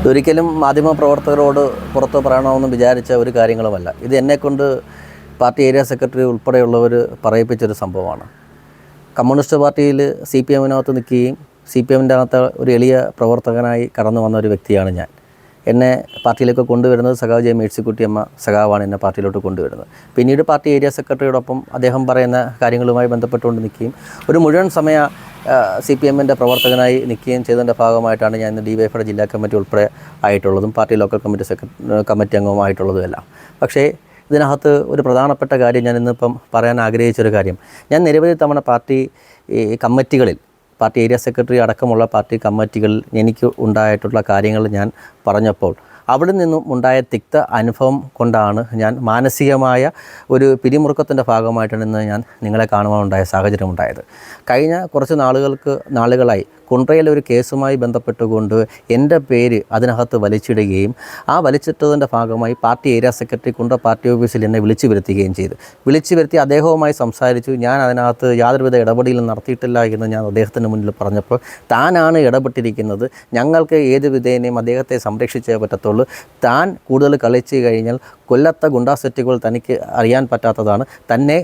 ഇതൊരിക്കലും മാധ്യമ പ്രവർത്തകരോട് പുറത്ത് പറയണമെന്ന് വിചാരിച്ച ഒരു കാര്യങ്ങളുമല്ല. ഇത് എന്നെക്കൊണ്ട് പാർട്ടി ഏരിയ സെക്രട്ടറി ഉൾപ്പെടെയുള്ളവർ പറയിപ്പിച്ചൊരു സംഭവമാണ്. കമ്മ്യൂണിസ്റ്റ് പാർട്ടിയിൽ സി പി എമ്മിനകത്ത് നിൽക്കുകയും സി പി എമ്മിന്റെ അകത്ത് ഒരു എളിയ പ്രവർത്തകനായി കടന്നു വന്ന ഒരു വ്യക്തിയാണ് ഞാൻ. എന്നെ പാർട്ടിയിലേക്ക് കൊണ്ടുവരുന്നത് സഖാവ് ജെ മേഴ്സിക്കുട്ടിയമ്മ സഖാവാണ് എന്നെ പാർട്ടിയിലോട്ട് കൊണ്ടുവരുന്നത്. പിന്നീട് പാർട്ടി ഏരിയ സെക്രട്ടറിയോടൊപ്പം അദ്ദേഹം പറയുന്ന കാര്യങ്ങളുമായി ബന്ധപ്പെട്ടുകൊണ്ട് നിൽക്കുകയും ഒരു മുഴുവൻ സമയ സി പി എമ്മിന്റെ പ്രവർത്തകനായി നിൽക്കുകയും ചെയ്തതിന്റെ ഭാഗമായിട്ടാണ് ഞാൻ ഇന്ന് ഡി വൈ ജില്ലാ കമ്മിറ്റി ഉൾപ്പെടെ ആയിട്ടുള്ളതും party local committee secretary committee അംഗവുമായിട്ടുള്ളതും എല്ലാം പക്ഷേ ഇതിനകത്ത് ഒരു പ്രധാനപ്പെട്ട കാര്യം ഞാൻ ഇന്നിപ്പം പറയാൻ ആഗ്രഹിച്ചൊരു കാര്യം. ഞാൻ നിരവധി തവണ പാർട്ടി കമ്മിറ്റികളിൽ പാർട്ടി ഏരിയ സെക്രട്ടറി അടക്കമുള്ള പാർട്ടി കമ്മിറ്റികളിൽ എനിക്ക് ഉണ്ടായിട്ടുള്ള കാര്യങ്ങൾ ഞാൻ പറഞ്ഞപ്പോൾ അവിടെ നിന്നും ഉണ്ടായ തിക്ത അനുഭവം കൊണ്ടാണ് ഞാൻ മാനസികമായ ഒരു പിരിമുറുക്കത്തിന്റെ ഭാഗമായിട്ടാണ് ഇന്ന് ഞാൻ നിങ്ങളെ കാണുവാനുണ്ടായ സാഹചര്യം ഉണ്ടായത്. കഴിഞ്ഞ കുറച്ച് നാളുകൾക്ക് നാളുകളായി കുണ്ട്രയിലെ ഒരു കേസുമായി ബന്ധപ്പെട്ടുകൊണ്ട് എന്റെ പേര് അതിനകത്ത് വലിച്ചിടുകയും ആ വലിച്ചിട്ടതിന്റെ ഭാഗമായി party area secretary Kundara party ഓഫീസിൽ എന്നെ വിളിച്ചു വരുത്തുകയും ചെയ്തു. വിളിച്ചു വരുത്തി അദ്ദേഹവുമായി സംസാരിച്ചു. ഞാൻ അതിനകത്ത് യാതൊരുവിധ ഇടപെടലും നടത്തിയിട്ടില്ല എന്ന് ഞാൻ അദ്ദേഹത്തിന് മുന്നിൽ പറഞ്ഞപ്പോൾ താനാണ് ഇടപെട്ടിരിക്കുന്നത്. ഞങ്ങൾക്ക് ഏത് വിധേനയും അദ്ദേഹത്തെ സംരക്ഷിച്ചേ പറ്റത്തുള്ളൂ. താൻ കൂടുതൽ കളിച്ചു കഴിഞ്ഞാൽ കൊല്ലത്തെ ഗുണ്ടാ സെറ്റുകൾ തനിക്ക് അറിയാൻ പറ്റാത്തതാണ്. തന്നെ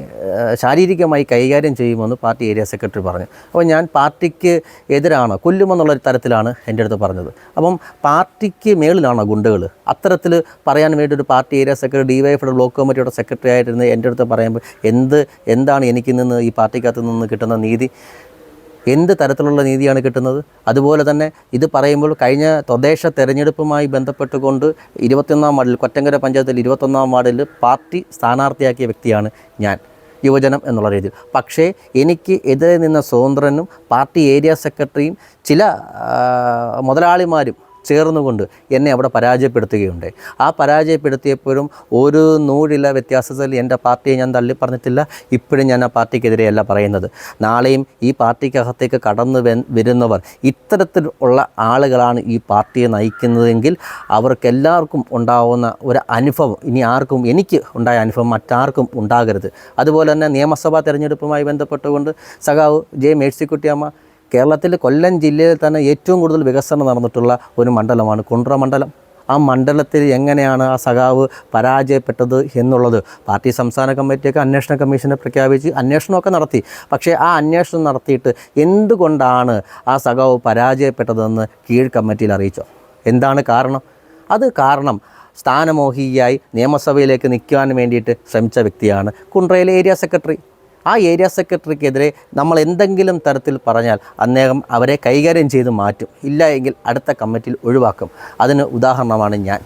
ശാരീരികമായി കൈകാര്യം ചെയ്യുമെന്ന് പാർട്ടി ഏരിയ സെക്രട്ടറി പറഞ്ഞു. അപ്പോൾ ഞാൻ പാർട്ടിക്ക് എതിരാണ് കൊല്ലുമെന്നുള്ള ഒരു തരത്തിലാണ് എന്റെ അടുത്ത് പറഞ്ഞത്. അപ്പം പാർട്ടിക്ക് മേളിലാണോ ഗുണ്ടകൾ അത്തരത്തിൽ പറയാൻ വേണ്ടി ഒരു party area secretary D Y block കമ്മിറ്റിയുടെ സെക്രട്ടറി ആയിട്ടിരുന്ന് എന്റെ അടുത്ത് പറയുമ്പോൾ എന്ത് എന്താണ് എനിക്ക് നിന്ന് ഈ പാർട്ടിക്കകത്ത് നിന്ന് കിട്ടുന്ന നീതി? എന്ത് തരത്തിലുള്ള നീതിയാണ് കിട്ടുന്നത്? അതുപോലെ തന്നെ ഇത് പറയുമ്പോൾ കഴിഞ്ഞ തദ്ദേശ തെരഞ്ഞെടുപ്പുമായി ബന്ധപ്പെട്ടുകൊണ്ട് ഇരുപത്തൊന്നാം വാർഡിൽ കൊറ്റങ്കര പഞ്ചായത്തിൽ ഇരുപത്തൊന്നാം വാർഡിൽ പാർട്ടി സ്ഥാനാർത്ഥിയാക്കിയ വ്യക്തിയാണ് ഞാൻ യുവജനം എന്നുള്ള രീതിയിൽ. പക്ഷേ എനിക്ക് എതിരെ നിന്ന സ്വതന്ത്രനും പാർട്ടി ഏരിയ സെക്രട്ടറിയും ചില മുതലാളിമാരും ചേർന്നുകൊണ്ട് എന്നെ അവിടെ പരാജയപ്പെടുത്തുകയുണ്ട് ആ പരാജയപ്പെടുത്തിയപ്പോഴും ഒരു നൂറില വ്യത്യാസത്തിൽ എന്റെ പാർട്ടിയെ ഞാൻ തള്ളിപ്പറഞ്ഞിട്ടില്ല ഇപ്പോഴും ഞാൻ ആ പാർട്ടിക്കെതിരെയല്ല പറയുന്നത്. നാളെയും ഈ പാർട്ടിക്കകത്തേക്ക് കടന്നു വരുന്നവർ ഇത്തരത്തിൽ ഉള്ള ആളുകളാണ് ഈ പാർട്ടിയെ നയിക്കുന്നതെങ്കിൽ അവർക്കെല്ലാവർക്കും ഉണ്ടാവുന്ന ഒരു അനുഭവം ഇനി ആർക്കും എനിക്ക് ഉണ്ടായ അനുഭവം മറ്റാർക്കും ഉണ്ടാകരുത്. അതുപോലെ തന്നെ നിയമസഭാ തെരഞ്ഞെടുപ്പുമായി ബന്ധപ്പെട്ടുകൊണ്ട് സഖാവ് ജെ മേഴ്സിക്കുട്ടിയമ്മ കേരളത്തിൽ കൊല്ലം ജില്ലയിൽ തന്നെ ഏറ്റവും കൂടുതൽ വികസനം നടന്നിട്ടുള്ള ഒരു മണ്ഡലമാണ് കുണ്ട്ര മണ്ഡലം. ആ മണ്ഡലത്തിൽ എങ്ങനെയാണ് ആ സഖാവ് പരാജയപ്പെട്ടത് എന്നുള്ളത് പാർട്ടി സംസ്ഥാന കമ്മിറ്റിയൊക്കെ അന്വേഷണ കമ്മീഷനെ പ്രഖ്യാപിച്ച് അന്വേഷണമൊക്കെ നടത്തി. പക്ഷേ ആ അന്വേഷണം നടത്തിയിട്ട് എന്തുകൊണ്ടാണ് ആ സഖാവ് പരാജയപ്പെട്ടതെന്ന് കീഴ് കമ്മിറ്റിയിൽ അറിയിച്ചോ? എന്താണ് കാരണം? അത് കാരണം സ്ഥാനമോഹിയായി നിയമസഭയിലേക്ക് നിൽക്കുവാൻ വേണ്ടിയിട്ട് ശ്രമിച്ച വ്യക്തിയാണ് കുണ്ട്രയിലെ ഏരിയ സെക്രട്ടറി. ആ ഏരിയ സെക്രട്ടറിക്കെതിരെ നമ്മൾ എന്തെങ്കിലും തരത്തിൽ പറഞ്ഞാൽ അദ്ദേഹം അവരെ കൈകാര്യം ചെയ്ത് മാറ്റും. ഇല്ല എങ്കിൽ അടുത്ത കമ്മിറ്റിയിൽ ഒഴിവാക്കും. അതിന് ഉദാഹരണമാണ് ഞാൻ.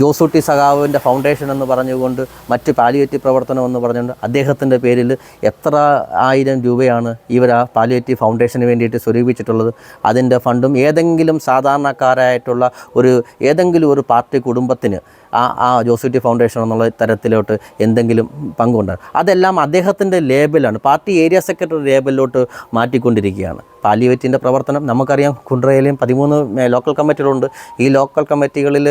ജോസൂട്ടി സഖാവിന്റെ ഫൗണ്ടേഷൻ എന്ന് പറഞ്ഞുകൊണ്ട് മറ്റ് പാലിയേറ്റീവ് പ്രവർത്തനം എന്ന് പറഞ്ഞുകൊണ്ട് അദ്ദേഹത്തിന്റെ പേരിൽ എത്ര ആയിരം രൂപയാണ് ഇവർ ആ പാലിയേറ്റീവ് ഫൗണ്ടേഷന് വേണ്ടിയിട്ട് സ്വരൂപിച്ചിട്ടുള്ളത്. അതിന്റെ ഫണ്ടും ഏതെങ്കിലും സാധാരണക്കാരായിട്ടുള്ള ഒരു ഏതെങ്കിലും ഒരു പാർട്ടി കുടുംബത്തിന് ആ ആ ജോസൂട്ടി ഫൗണ്ടേഷൻ എന്നുള്ള തരത്തിലോട്ട് എന്തെങ്കിലും പങ്കുണ്ട് അതെല്ലാം അദ്ദേഹത്തിന്റെ ലേബലാണ് പാർട്ടി ഏരിയ സെക്രട്ടറി ലേബലിലോട്ട് മാറ്റിക്കൊണ്ടിരിക്കുകയാണ്. പാലിയേറ്റിന്റെ പ്രവർത്തനം നമുക്കറിയാം. കുണ്ട്രയിലെയും പതിമൂന്ന് ലോക്കൽ കമ്മിറ്റികളുണ്ട് ഈ ലോക്കൽ കമ്മിറ്റികളിൽ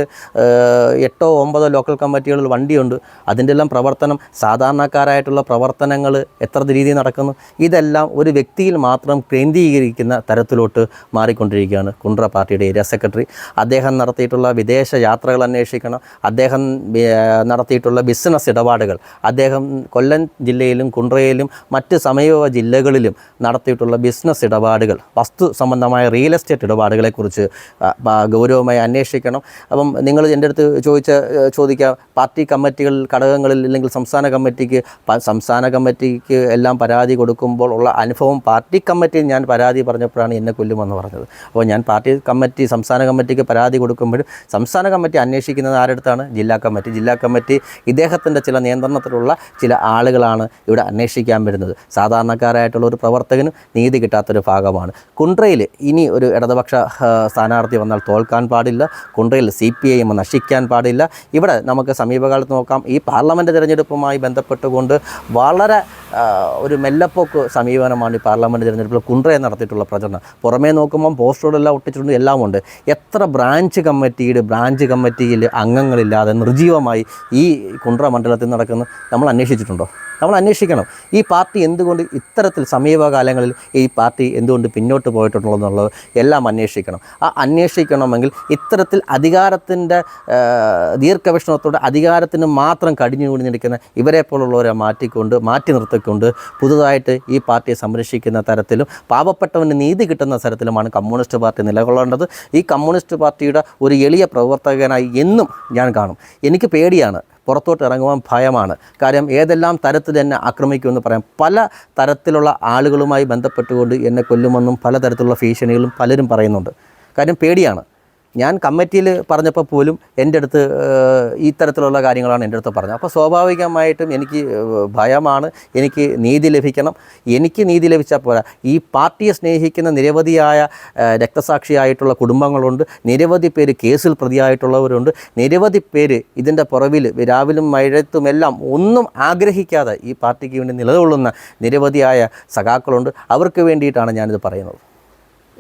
എട്ടോ ഒമ്പതോ ലോക്കൽ കമ്മിറ്റികളിൽ വണ്ടിയുണ്ട്. അതിന്റെ എല്ലാം പ്രവർത്തനം സാധാരണക്കാരായിട്ടുള്ള പ്രവർത്തനങ്ങൾ എത്ര രീതിയിൽ നടക്കുന്നു? ഇതെല്ലാം ഒരു വ്യക്തിയിൽ മാത്രം കേന്ദ്രീകരിക്കുന്ന തരത്തിലോട്ട് മാറിക്കൊണ്ടിരിക്കുകയാണ് കുണ്ട്ര പാർട്ടിയുടെ ഏരിയ സെക്രട്ടറി അദ്ദേഹം നടത്തിയിട്ടുള്ള വിദേശ യാത്രകൾ അന്വേഷിക്കണം. അദ്ദേഹം നടത്തിയിട്ടുള്ള ബിസിനസ് ഇടപാടുകൾ. അദ്ദേഹം കൊല്ലം ജില്ലയിലും കുണ്ട്രയിലും മറ്റ് സമീപ ജില്ലകളിലും നടത്തിയിട്ടുള്ള ബിസിനസ് ഇടപാടുകൾ. വസ്തു സംബന്ധമായ റിയൽ എസ്റ്റേറ്റ് ഇടപാടുകളെക്കുറിച്ച് ഗൗരവമായി അന്വേഷിക്കണം. അപ്പം നിങ്ങൾ എന്റെ അടുത്ത് ചോദിച്ച ചോദിക്കുക പാർട്ടി കമ്മിറ്റികൾ ഘടകങ്ങളിൽ അല്ലെങ്കിൽ സംസ്ഥാന കമ്മിറ്റിക്ക് സംസ്ഥാന കമ്മിറ്റിക്ക് എല്ലാം പരാതി കൊടുക്കുമ്പോൾ ഉള്ള അനുഭവം പാർട്ടി കമ്മിറ്റിയിൽ ഞാൻ പരാതി പറഞ്ഞപ്പോഴാണ് എന്നെ കൊല്ലുമെന്ന് പറഞ്ഞത്. അപ്പോൾ ഞാൻ പാർട്ടി കമ്മിറ്റി സംസ്ഥാന കമ്മിറ്റിക്ക് പരാതി കൊടുക്കുമ്പോഴും സംസ്ഥാന കമ്മിറ്റി അന്വേഷിക്കുന്നത് ആരടുത്താണ് ജില്ലാ കമ്മിറ്റി. ജില്ലാ കമ്മിറ്റി ഇദ്ദേഹത്തിന്റെ ചില നിയന്ത്രണത്തിലുള്ള ചില ആളുകളാണ് ഇവിടെ അന്വേഷിക്കാൻ വരുന്നത്. സാധാരണക്കാരായിട്ടുള്ള ഒരു പ്രവർത്തകനും നീതി കിട്ടാത്തൊരു ഭാഗമാണ്. കുണ്ട്രയിൽ ഇനി ഒരു ഇടതുപക്ഷ സ്ഥാനാർത്ഥി വന്നാൽ തോൽക്കാൻ പാടില്ല. കുണ്ട്രയിൽ സി പി ഐ എം നശിക്കാൻ പാടില്ല. ഇവിടെ നമുക്ക് സമീപകാലത്ത് നോക്കാം. ഈ പാർലമെന്റ് തിരഞ്ഞെടുപ്പുമായി ബന്ധപ്പെട്ടുകൊണ്ട് വളരെ ഒരു മെല്ലപ്പോക്ക് സമീപനമാണ് ഈ പാർലമെന്റ് തിരഞ്ഞെടുപ്പിൽ കുണ്ട്രയെ നടത്തിയിട്ടുള്ള പ്രചരണം. പുറമേ നോക്കുമ്പം പോസ്റ്ററുകളെല്ലാം ഒട്ടിച്ചിട്ടുണ്ട്. എല്ലാം ഉണ്ട് എത്ര ബ്രാഞ്ച് കമ്മിറ്റിയുടെ ബ്രാഞ്ച് കമ്മിറ്റിയിൽ അംഗങ്ങളില്ലാതെ നിർജീവമായി ഈ കുണ്ട്ര മണ്ഡലത്തിൽ നടക്കുന്ന നമ്മൾ അന്വേഷിച്ചിട്ടുണ്ടോ? നമ്മൾ അന്വേഷിക്കണം. ഈ പാർട്ടി എന്തുകൊണ്ട് ഇത്തരത്തിൽ സമീപകാലങ്ങളിൽ ഈ പാർട്ടി എന്തുകൊണ്ട് പിന്നോട്ട് പോയിട്ടുണ്ടെന്നുള്ളത് എല്ലാം അന്വേഷിക്കണം. ആ അന്വേഷിക്കണമെങ്കിൽ ഇത്തരത്തിൽ അധികാരത്തിന്റെ ദീർഘവിഷ്ണത്തോടെ അധികാരത്തിന് മാത്രം കടിഞ്ഞു കുടിഞ്ഞിരിക്കുന്ന ഇവരെ പോലുള്ളവരെ മാറ്റിക്കൊണ്ട് മാറ്റി നിർത്തിക്കൊണ്ട് പുതുതായിട്ട് ഈ പാർട്ടിയെ സംരക്ഷിക്കുന്ന തരത്തിലും പാവപ്പെട്ടവന് നീതി കിട്ടുന്ന തരത്തിലുമാണ് കമ്മ്യൂണിസ്റ്റ് പാർട്ടി നിലകൊള്ളേണ്ടത്. ഈ കമ്മ്യൂണിസ്റ്റ് പാർട്ടിയുടെ ഒരു എളിയ പ്രവർത്തകനായി എന്നും ഞാൻ കാണും. എനിക്ക് പേടിയാണ്. പുറത്തോട്ട് ഇറങ്ങുവാൻ ഭയമാണ്. കാര്യം ഏതെല്ലാം തരത്തിൽ എന്നെ ആക്രമിക്കുമെന്ന് പറയാം. പല തരത്തിലുള്ള ആളുകളുമായി ബന്ധപ്പെട്ടുകൊണ്ട് എന്നെ കൊല്ലുമെന്നും പല തരത്തിലുള്ള ഭീഷണികളും പലരും പറയുന്നുണ്ട്. കാര്യം പേടിയാണ്. ഞാൻ കമ്മിറ്റിയിൽ പറഞ്ഞപ്പോൾ പോലും എന്റെ അടുത്ത് ഈ തരത്തിലുള്ള കാര്യങ്ങളാണ് എന്റെ അടുത്ത് പറഞ്ഞത്. അപ്പോൾ സ്വാഭാവികമായിട്ടും എനിക്ക് ഭയമാണ്. എനിക്ക് നീതി ലഭിക്കണം. എനിക്ക് നീതി ലഭിച്ചാൽ പോരാ. ഈ പാർട്ടിയെ സ്നേഹിക്കുന്ന നിരവധിയായ രക്തസാക്ഷിയായിട്ടുള്ള കുടുംബങ്ങളുണ്ട്. നിരവധി പേര് കേസിൽ പ്രതിയായിട്ടുള്ളവരുണ്ട്. നിരവധി പേര് ഇതിന്റെ പുറവിൽ രാവിലും മഴത്തുമെല്ലാം ഒന്നും ആഗ്രഹിക്കാതെ ഈ പാർട്ടിക്ക് വേണ്ടി നിലകൊള്ളുന്ന നിരവധിയായ സഖാക്കളുണ്ട്. അവർക്ക് വേണ്ടിയിട്ടാണ് ഞാനിത് പറയുന്നത്.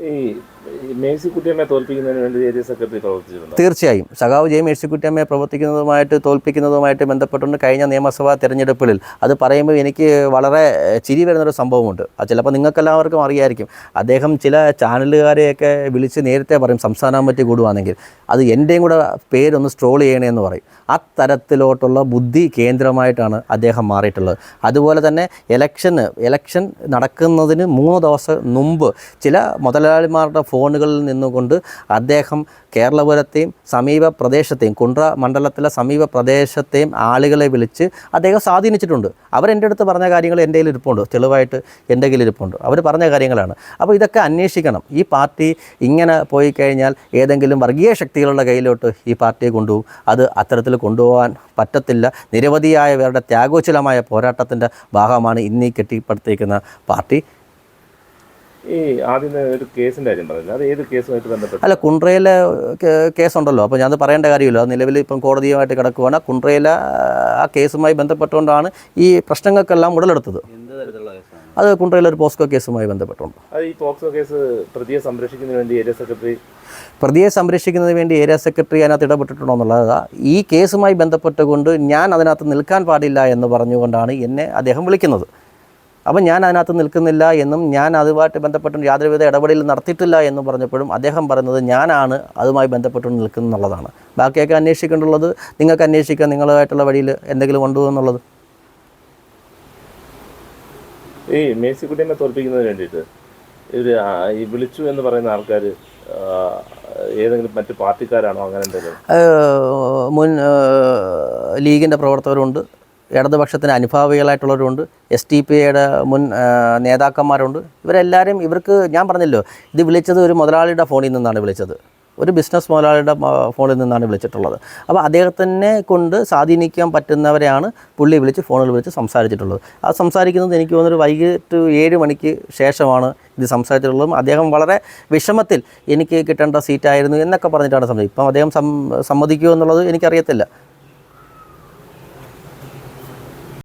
ഈ തീർച്ചയായും. സഖാവ് ജെ മേഴ്സിക്കുട്ടിയമ്മയെ പ്രവർത്തിക്കുന്നതുമായിട്ട് തോൽപ്പിക്കുന്നതുമായിട്ട് ബന്ധപ്പെട്ടുകൊണ്ട് കഴിഞ്ഞ നിയമസഭാ തെരഞ്ഞെടുപ്പിൽ അത് പറയുമ്പോൾ എനിക്ക് വളരെ ചിരി വരുന്നൊരു സംഭവമുണ്ട്. അത് ചിലപ്പോൾ നിങ്ങൾക്കെല്ലാവർക്കും അറിയായിരിക്കും. അദ്ദേഹം ചില ചാനലുകാരെയൊക്കെ വിളിച്ച് നേരത്തെ പറയും സംസ്ഥാനം പറ്റി കൂടുവാണെങ്കിൽ അത് എന്റെയും കൂടെ പേരൊന്ന് സ്ട്രോൾ ചെയ്യണമെന്ന് പറയും. അത്തരത്തിലോട്ടുള്ള ബുദ്ധി കേന്ദ്രമായിട്ടാണ് അദ്ദേഹം മാറിയിട്ടുള്ളത്. അതുപോലെ തന്നെ ഇലക്ഷന് ഇലക്ഷൻ നടക്കുന്നതിന് മൂന്ന് ദിവസം മുമ്പ് ചില മുതലാളിമാരുടെ ഫോണുകളിൽ നിന്നുകൊണ്ട് അദ്ദേഹം കേരളപുരത്തെയും സമീപ പ്രദേശത്തെയും കുണ്ട്ര മണ്ഡലത്തിലെ സമീപ പ്രദേശത്തെയും ആളുകളെ വിളിച്ച് അദ്ദേഹം സ്വാധീനിച്ചിട്ടുണ്ട്. അവരെന്റെ അടുത്ത് പറഞ്ഞ കാര്യങ്ങൾ എന്റെ കയ്യിൽ ഇരിപ്പുണ്ട്. തെളിവായിട്ട് എന്റെ കയ്യിൽ ഇരിപ്പുണ്ട്. അവർ പറഞ്ഞ കാര്യങ്ങളാണ്. അപ്പോൾ ഇതൊക്കെ അന്വേഷിക്കണം. ഈ പാർട്ടി ഇങ്ങനെ പോയി കഴിഞ്ഞാൽ ഏതെങ്കിലും വർഗീയ ശക്തികളുടെ കയ്യിലോട്ട് ഈ പാർട്ടിയെ കൊണ്ടുപോകും. അത് അത്തരത്തിൽ കൊണ്ടുപോകാൻ പറ്റത്തില്ല. നിരവധിയായ പേരുടെ ത്യാഗോച്ചലമായ പോരാട്ടത്തിന്റെ ഭാഗമാണ് ഇന്നീ കെട്ടിപ്പടുത്തിരിക്കുന്ന പാർട്ടി. ഈ ആദ്യം ഒരു കേസിന്റെ കാര്യം പറഞ്ഞില്ല? അത് ഏത് കേസുമായിട്ട് ബന്ധപ്പെട്ട്? അല്ല കുണ്ട്രയിലെ കേസുണ്ടല്ലോ. അപ്പോൾ ഞാനത് പറയേണ്ട കാര്യമില്ല. അത് നിലവിൽ ഇപ്പം കോടതിയുമായിട്ട് കിടക്കുവാണ്. കുണ്ട്രയിലെ ആ കേസുമായി ബന്ധപ്പെട്ടുകൊണ്ടാണ് ഈ പ്രശ്നങ്ങൾക്കെല്ലാം ഉടലെടുത്തത്. അത് കുണ്ടറയിലെ ഒരു പോസ്കോ കേസുമായി ബന്ധപ്പെട്ടുണ്ട്. ഈ പോക്സോ കേസ് പ്രതിയെ സംരക്ഷിക്കുന്നതിന് വേണ്ടി ഏരിയ സെക്രട്ടറി പ്രതിയെ സംരക്ഷിക്കുന്നതിന് വേണ്ടി ഏരിയ സെക്രട്ടറി അതിനകത്ത് ഇടപെട്ടിട്ടുണ്ടോ എന്നുള്ളത് ഈ കേസുമായി ബന്ധപ്പെട്ടുകൊണ്ട് ഞാൻ അതിനകത്ത് നിൽക്കാൻ പാടില്ല എന്ന് പറഞ്ഞുകൊണ്ടാണ് എന്നെ അദ്ദേഹം വിളിക്കുന്നത്. അപ്പം ഞാൻ അതിനകത്ത് നിൽക്കുന്നില്ല എന്നും ഞാൻ അതുമായിട്ട് ബന്ധപ്പെട്ട് യാതൊരുവിധ ഇടപെടലിൽ നടത്തിയിട്ടില്ല എന്ന് പറഞ്ഞപ്പോഴും അദ്ദേഹം പറയുന്നത് ഞാനാണ് അതുമായി ബന്ധപ്പെട്ട് നിൽക്കുന്നുള്ളതാണ് ബാക്കിയൊക്കെ അന്വേഷിക്കേണ്ടുള്ളത് നിങ്ങൾക്ക് അന്വേഷിക്കാൻ നിങ്ങളുമായിട്ടുള്ള വഴിയിൽ എന്തെങ്കിലും ഉണ്ടോ എന്നുള്ളത്. ഈ മേഴ്സിക്കുട്ടിയമ്മയെ തോൽപ്പിക്കുന്നതിന് വേണ്ടിയിട്ട്. ഇവർ ഈ വിളിച്ചു എന്ന് പറയുന്ന ആൾക്കാർ ഏതെങ്കിലും മറ്റു പാർട്ടിക്കാരാണോ അങ്ങനെ എന്തെങ്കിലും? മുൻ ലീഗിന്റെ പ്രവർത്തകരുണ്ട്. ഇടതുപക്ഷത്തിന് അനുഭാവികളായിട്ടുള്ളവരുണ്ട്. എസ് ടി പി ഐയുടെ മുൻ നേതാക്കന്മാരുണ്ട്. ഇവരെല്ലാവരും ഇവർക്ക് ഞാൻ പറഞ്ഞല്ലോ ഇത് വിളിച്ചത് ഒരു മുതലാളിയുടെ ഫോണിൽ നിന്നാണ് വിളിച്ചത്. ഒരു ബിസിനസ് മുതലാളിയുടെ ഫോണിൽ നിന്നാണ് വിളിച്ചിട്ടുള്ളത്. അപ്പോൾ അദ്ദേഹത്തിനെ കൊണ്ട് സ്വാധീനിക്കാൻ പറ്റുന്നവരെയാണ് പുള്ളി വിളിച്ച് ഫോണിൽ വിളിച്ച് സംസാരിച്ചിട്ടുള്ളത്. ആ സംസാരിക്കുന്നത് എനിക്ക് തോന്നുന്നൊരു വൈകിട്ട് ഏഴ് മണിക്ക് ശേഷമാണ് ഇത് സംസാരിച്ചിട്ടുള്ളതും. അദ്ദേഹം വളരെ വിഷമത്തിൽ എനിക്ക് കിട്ടേണ്ട സീറ്റായിരുന്നു എന്നൊക്കെ പറഞ്ഞിട്ടാണ് സംസാരിച്ചത്. ഇപ്പം അദ്ദേഹം സമ്മതിക്കുമോ എന്നുള്ളത് എനിക്കറിയത്തില്ല.